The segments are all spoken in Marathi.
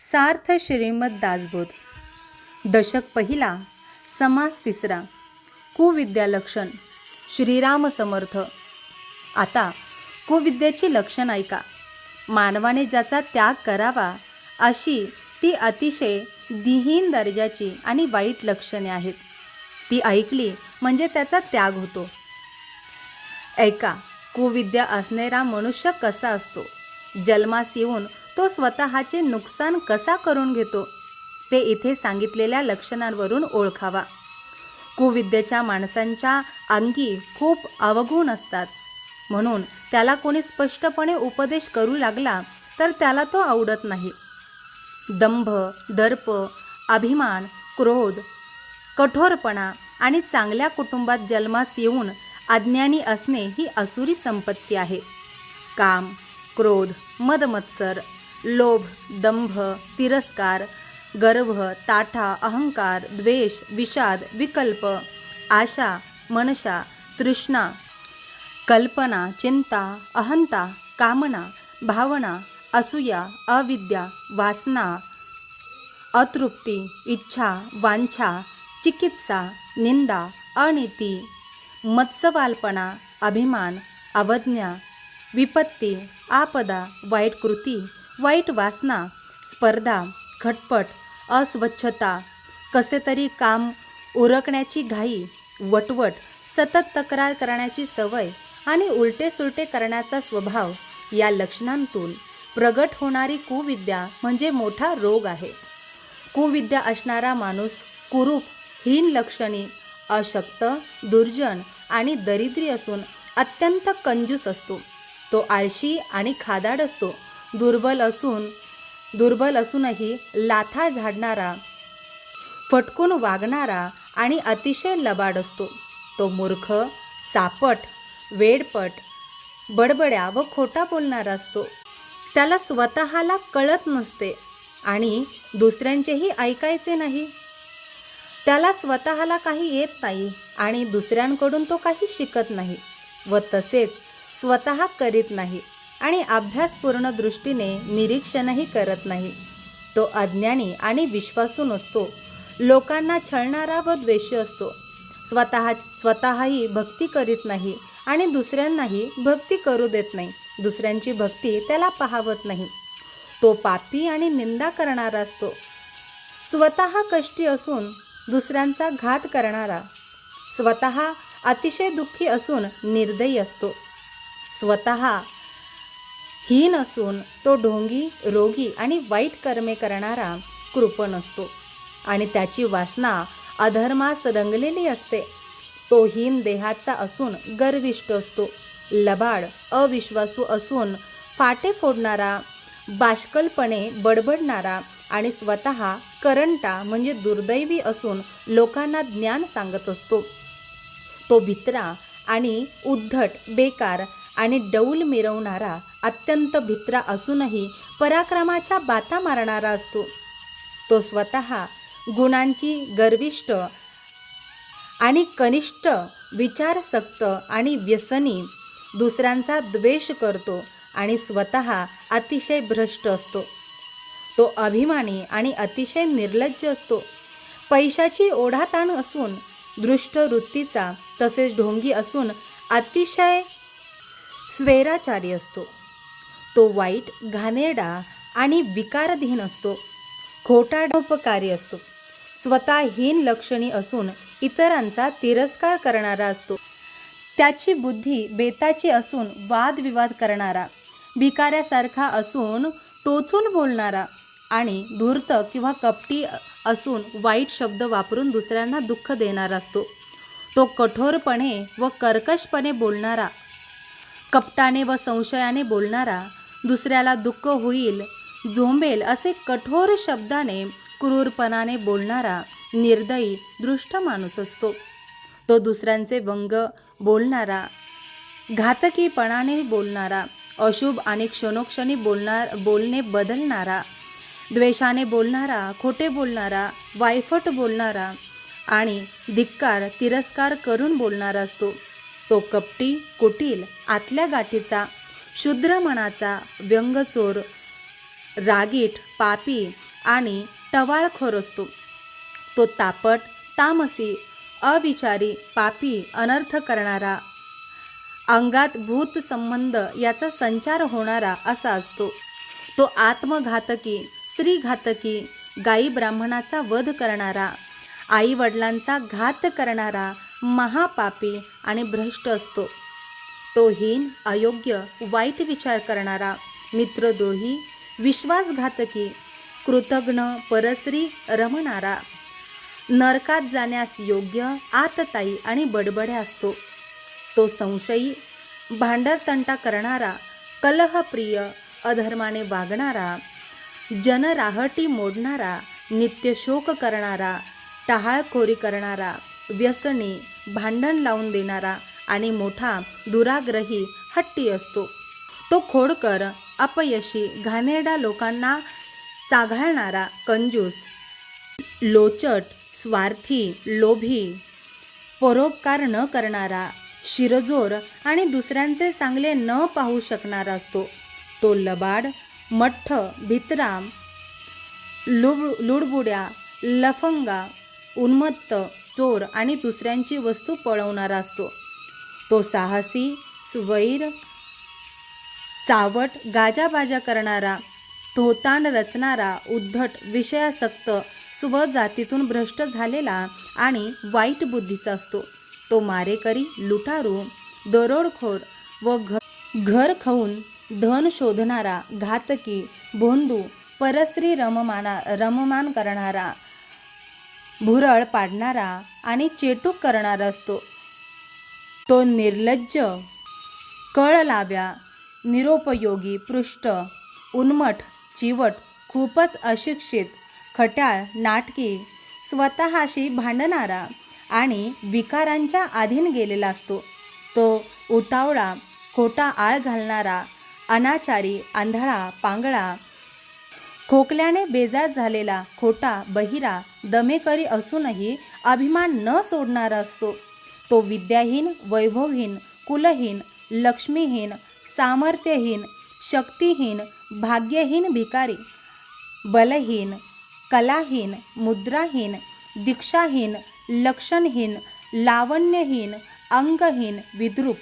सार्थ श्रीमद दासबोध. दशक पहिला समास तिसरा. कुविद्यालक्षण श्रीराम समर्थ. आता कुविद्येची लक्षण ऐका. मानवाने ज्याचा त्याग करावा अशी ती अतिशय दिहीन दर्जाची आणि वाईट लक्षणे आहेत. ती ऐकली म्हणजे त्याचा त्याग होतो. ऐका कुविद्या असणारा मनुष्य कसा असतो? जन्मास येऊन तो स्वतःचे नुकसान कसा करून घेतो ते इथे सांगितलेल्या लक्षणांवरून ओळखावा. कुविद्येच्या माणसांच्या अंगी खूप अवगुण असतात. म्हणून त्याला कोणी स्पष्टपणे उपदेश करू लागला तर त्याला तो आवडत नाही. दंभ दर्प अभिमान क्रोध कठोरपणा आणि चांगल्या कुटुंबात जन्मास येऊन अज्ञानी असणे ही असुरी संपत्ती आहे. काम क्रोध मदमत्सर लोभ दंभ तिरस्कार गर्व ताठा अहंकार द्वेष विषाद विकल्प आशा मनशा तृष्णा कल्पना चिंता अहंता कामना भावना असूया अविद्या वासना अतृप्ती इच्छा वांछा चिकित्सा निंदा अनिती मत्सवाल्पना अभिमान अवज्ञा विपत्ती आपदा वाईट कृती वाईट वासना स्पर्धा खटपट अस्वच्छता कसे तरी काम उरकण्याची घाई वटवट सतत तक्रार करण्याची सवय आणि उलटे सुलटे करण्याचा स्वभाव या लक्षणांतून प्रगट होणारी कुविद्या म्हणजे मोठा रोग आहे. कुविद्या असणारा माणूस कुरूप हीन लक्षणी अशक्त दुर्जन आणि दरिद्री असून अत्यंत कंजूस असतो. तो आळशी आणि खादाड असतो. दुर्बल असून दुर्बल असूनही लाथा झाडणारा फटकून वागणारा आणि अतिशय लबाड असतो. तो मूर्ख चापट वेडपट बडबड्या व खोटा बोलणारा असतो. त्याला स्वतःला कळत नसते आणि दुसऱ्यांचेही ऐकायचे नाही. त्याला स्वतःला काही येत नाही आणि दुसऱ्यांकडून तो काही शिकत नाही व तसेच स्वतः करीत नाही. आणि अभ्यासपूर्ण दृष्टीने निरीक्षणही करत नाही. तो अज्ञानी आणि विश्वासू नसतो. लोकांना छळणारा व द्वेषी असतो. स्वतः स्वतःही भक्ती करीत नाही आणि दुसऱ्यांनाही भक्ती करू देत नाही. दुसऱ्यांची भक्ती त्याला पाहावत नाही. तो पापी आणि निंदा करणारा असतो. स्वतः कष्टी असून दुसऱ्यांचा घात करणारा. स्वतः अतिशय दुःखी असून निर्दयी असतो. स्वतः हीन असून तो ढोंगी रोगी आणि वाईट कर्मे करणारा कृपण असतो. आणि त्याची वासना अधर्मास रंगलेली असते. तो हीन देहाचा असून गर्विष्ट असतो. लबाड अविश्वासू असून फाटे फोडणारा बाष्कलपणे बडबडणारा आणि स्वतः करंटा म्हणजे दुर्दैवी असून लोकांना ज्ञान सांगत असतो. तो भित्रा आणि उद्धट बेकार आणि डौल मिरवणारा अत्यंत भित्रा असूनही पराक्रमाच्या बाता मारणारा असतो. तो स्वतः गुणांची गर्विष्ट आणि कनिष्ठ विचारसक्त आणि व्यसनी दुसऱ्यांचा द्वेष करतो आणि स्वतः अतिशय भ्रष्ट असतो. तो अभिमानी आणि अतिशय निर्लज्ज असतो. पैशाची ओढाताण असून दृष्ट वृत्तीचा तसेच ढोंगी असून अतिशय स्वेराचारी असतो. तो वाईट घाणेरडा आणि विकारधीन असतो. खोटाडोपकारी असतो. स्वतःहीन लक्षणी असून इतरांचा तिरस्कार करणारा असतो. त्याची बुद्धी बेताची असून वादविवाद करणारा भिकाऱ्यासारखा असून टोचून बोलणारा आणि धूर्त किंवा कपटी असून वाईट शब्द वापरून दुसऱ्यांना दुःख देणारा असतो. तो कठोरपणे व कर्कशपणे बोलणारा कपटाने व संशयाने बोलणारा दुसऱ्याला दुःख होईल. झोंबेल असे कठोर शब्दाने क्रूरपणाने बोलणारा निर्दयी दृष्ट माणूस असतो. तो दुसऱ्यांचे वंग बोलणारा घातकीपणाने बोलणारा अशुभ आणि क्षणोक्षणी बोलणार बोलणे बदलणारा द्वेषाने बोलणारा खोटे बोलणारा वायफट बोलणारा आणि धिक्कार तिरस्कार करून बोलणारा असतो. तो कपटी कुटील आतल्या गाठीचा शूद्र मनाचा व्यंगचोर रागीट पापी आणि टवाळखोर असतो. तो तापट तामसी अविचारी पापी अनर्थ करणारा अंगात भूत संबंध याचा संचार होणारा असा असतो. तो आत्मघातकी स्त्रीघातकी गाई ब्राह्मणाचा वध करणारा आई वडिलांचा घात करणारा महापापी आणि भ्रष्ट असतो. तो हीन अयोग्य वाईट विचार करणारा मित्रद्रोही विश्वासघातकी कृतघ्न परस्री रमणारा. नरकात जाण्यास योग्य आतताई आणि बडबड्या असतो. तो संशयी भांडरतंटा करणारा कलहप्रिय अधर्माने वागणारा जनराहटी मोडणारा नित्य शोक करणारा टहाळखोरी करणारा व्यसनी भांडण लावून देणारा आणि मोठा दुराग्रही हट्टी असतो. तो खोडकर अपयशी घाणेरडा लोकांना चाघाळणारा कंजूस. लोचट स्वार्थी लोभी परोपकार न करणारा शिरजोर आणि दुसऱ्यांचे चांगले न पाहू शकणारा असतो. तो लबाड मठ्ठ भित्रा लुब लुडबुड्या लफंगा उन्मत्त चोर आणि दुसऱ्यांची वस्तू पळवणारा असतो. तो साहसी सुवैर चावट गाजाबाजा करणारा धोतांड रचणारा उद्धट विषयासक्त स्वजातीतून भ्रष्ट झालेला आणि वाईट बुद्धीचा असतो. तो मारेकरी लुटारू दरोडखोर व घ घर खाऊन धन शोधणारा घातकी भोंदू परस्त्री रममाना रममान करणारा भुरळ पाडणारा आणि चेटूक करणारा असतो. तो निर्लज्ज कळ लाव्या निरोपयोगी पृष्ठ उन्मठ चिवट खूपच अशिक्षित खट्याळ नाटकी स्वतःशी भांडणारा आणि विकारांच्या अधीन गेलेला असतो. तो उतावळा खोटा आळ घालणारा अनाचारी आंधळा पांगळा खोकल्याने बेजार झालेला खोटा बहिरा दमेकरी असूनही अभिमान न सोडणारा असतो. तो विद्याहीन वैभवहीन कुलहीन लक्ष्मीहीन सामर्थ्यहीन शक्तिहीन भाग्यहीन भिकारी बलहीन कलाहीन मुद्राहीन दीक्षाहीन लक्षणहीन लावण्यहीन अंगहीन विद्रूप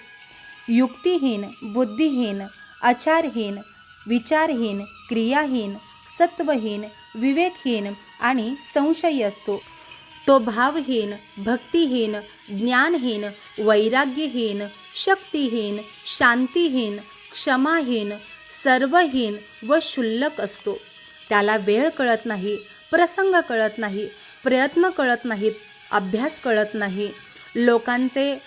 युक्तिहीन बुद्धिहीन आचारहीन विचारहीन क्रियाहीन सत्वहीन विवेकहीन आणि संशयी असतो. तो भावहीन भक्तिहीन ज्ञानहीन वैराग्यहीन शक्तिहीन शांतीहीन क्षमाहीन सर्वहीन व क्षुल्लक असतो. त्याला वेळ कळत नाही प्रसंग कळत नाही प्रयत्न कळत नाहीत अभ्यास कळत नाही. लोकांचे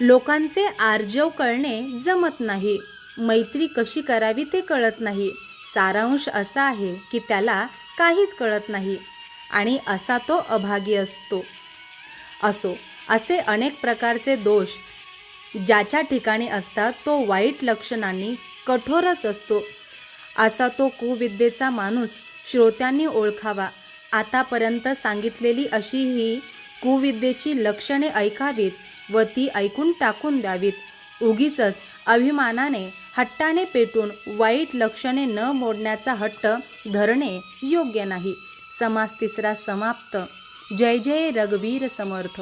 लोकांचे आर्जव कळणे जमत नाही. मैत्री कशी करावी ते कळत नाही. सारांश असा आहे की त्याला काहीच कळत नाही. आणि असा तो अभागी असतो. असो असे अनेक प्रकारचे दोष ज्याच्या ठिकाणी असतात तो वाईट लक्षणांनी कठोरच असतो. असा तो कुविद्येचा माणूस श्रोत्यांनी ओळखावा. आतापर्यंत सांगितलेली अशी ही कुविद्येची लक्षणे ऐकावीत व ती ऐकून टाकून द्यावीत. उगीच अभिमानाने हट्टाने पेटून वाईट लक्षणे न मोडण्याचा हट्ट धरणे योग्य नाही. समास तिसरा समाप्त. जय जय रघुवीर समर्थ.